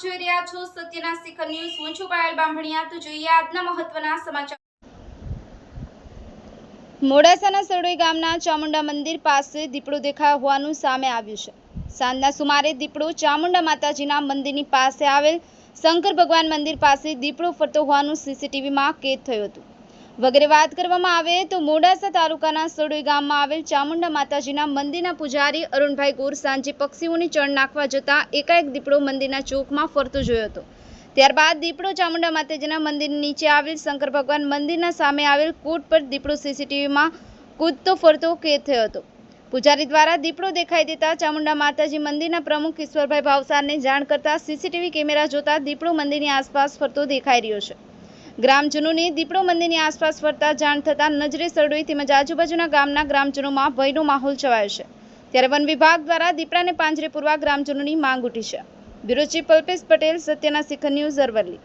સત્યના શિખર ન્યૂઝ, હું છું પાયલ બામભણિયા તો જોઈએ આજના મહત્વના સમાચાર. મોડાસાના સરોઈ ગામના ચામુંડા મંદિર પાસે દીપડો દેખાયો હોવાનું સામે આવ્યું છે. સાંજના સુમારે દીપડો ચામુંડા માતાજીના મંદિરની પાસે આવેલ શંકર ભગવાન મંદિર પાસે દીપડો ફરતો હોવાનું સીસીટીવીમાં કેદ થયું હતું. વગેરે વાત કરવામાં આવે તો મોડાસા તાલુકાના સડોઈ ગામમાં આવેલ ચામુંડા માતાજીના મંદિરના પૂજારી અરુણભાઈ ગોર સાંજે પક્ષીઓની ચણ નાખવા જતા એકાએક દીપડો મંદિરના ચોકમાં ફરતો જોયો હતો. ત્યારબાદ દીપડો ચામુંડા માતાજીના મંદિર નીચે આવેલ શંકર ભગવાન મંદિરના સામે આવેલ કૂટ પર દીપડો સીસીટીવીમાં કૂદતો ફરતો કેદ થયો હતો. પૂજારી દ્વારા દીપડો દેખાઈ દેતા ચામુંડા માતાજી મંદિરના પ્રમુખ ઈશ્વરભાઈ ભાવસારને જાણ કરતા સીસીટીવી કેમેરા જોતા દીપડો મંદિરની આસપાસ ફરતો દેખાઈ રહ્યો છે. ગ્રામજનોને દીપડો મંદિરની આસપાસ ફરતા જાણ થતાં નજરે સરડોઈ તેમજ આજુબાજુના ગામના ગ્રામજનોમાં ભયનો માહોલ છવાયો છે. ત્યારે વન વિભાગ દ્વારા દીપડાને પાંજરે પૂરવા ગ્રામજનોની માંગ ઉઠી છે. બ્યુરો ચીફ પલ્પેશ પટેલ, સત્યના શિખર ન્યૂઝ અરવલ્લી.